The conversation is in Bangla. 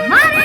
হরে